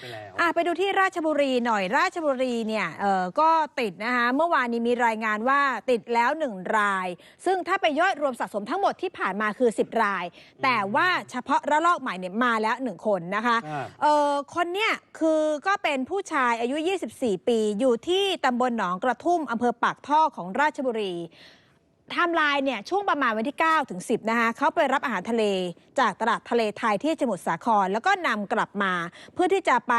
ไปแล้วอะไปดูที่ราชบุรีหน่อยราชบุรีเนี่ยเออก็ติดนะคะเมื่อวานนี้มีรายงานว่าติดแล้ว1ราย ซึ่งถ้าไปยอดรวมสะสมทั้งหมดที่ผ่านมาคือ 10 ราย แต่ว่าเฉพาะระลอกใหม่เนี่ยมาแล้ว1คนนะคะอ่าเออคนเนี่ยคือก็เป็นผู้ชายอายุ 24 ปี อยู่ที่ตำบลหนองกระทุ่มอำเภอปากท่อของราชบุรี ไทม์ไลน์เนี่ยช่วงประมาณวันที่9ถึง10 นะคะเขาไปรับอาหารทะเลจากตลาดทะเลไทยที่สมุทรสาคร แล้วก็นำกลับมา เพื่อที่จะไป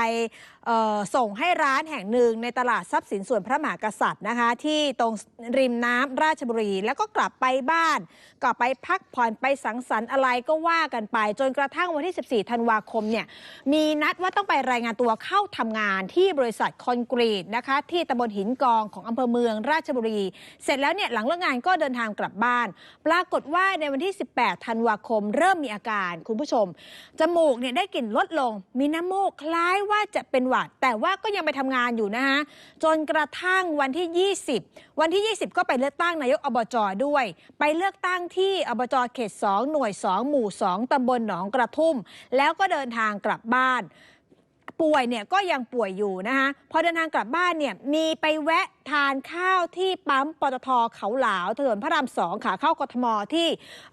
ส่งให้ร้านแห่งหนึ่งในตลาดทรัพย์สินส่วนพระมหากษัตริย์นะคะ ที่ตรงริมน้ำราชบุรี แล้วก็กลับไปบ้านก็ไปพักผ่อนไปสังสรรค์อะไรก็ว่ากันไป จนกระทั่งวันที่ 14 ธันวาคมเนี่ยมีนัดว่าต้องไปรายงานตัวเข้าทำงานที่บริษัทคอนกรีตนะคะที่ตำบลหินกองของอำเภอเมืองราชบุรี เสร็จแล้วเนี่ยหลังเลิกงานก็เดินทางกลับบ้าน ปรากฏว่าในวันที่ 18 ธันวาคม เริ่มมีอาการคุณผู้ชม จมูกเนี่ยได้กลิ่นลดลง มีน้ำมูกคล้ายว่าจะเป็นหวัด แต่ว่าก็ยังไปทำงานอยู่นะคะจนกระทั่งวันที่ 20 วันที่ 20 ก็ไปเลือกตั้งนายกอบจด้วย ไปเลือกตั้งที่อบจเขต 2 หน่วย 2 หมู่ 2 ตำบลหนองกระทุ่ม แล้วก็เดินทางกลับบ้าน ป่วยเนี่ยก็ยังป่วยอยู่นะคะพอเดินทางกลับบ้านเนี่ยมีไปแวะทานข้าวที่ปั๊มปตทเขาหลาวถนนพระรามสองขาเข้ากทมที่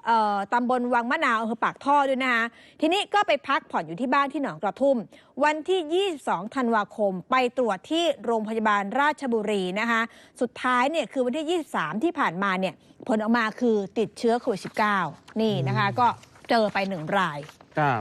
เอ่อตำบลวังมะนาวอำเภอปากท่อด้วยนะคะทีนี้ก็ไปพักผ่อนอยู่ที่บ้านที่หนองกระทุ่ม วันที่ 22 ธันวาคม ไปตรวจที่โรงพยาบาลราชบุรีนะคะสุดท้ายเนี่ยคือวันที่ 23 ที่ผ่านมาเนี่ยผลออกมาคือติดเชื้อโควิด -19 นี่นะคะ ก็เจอไปหนึ่งรายครับ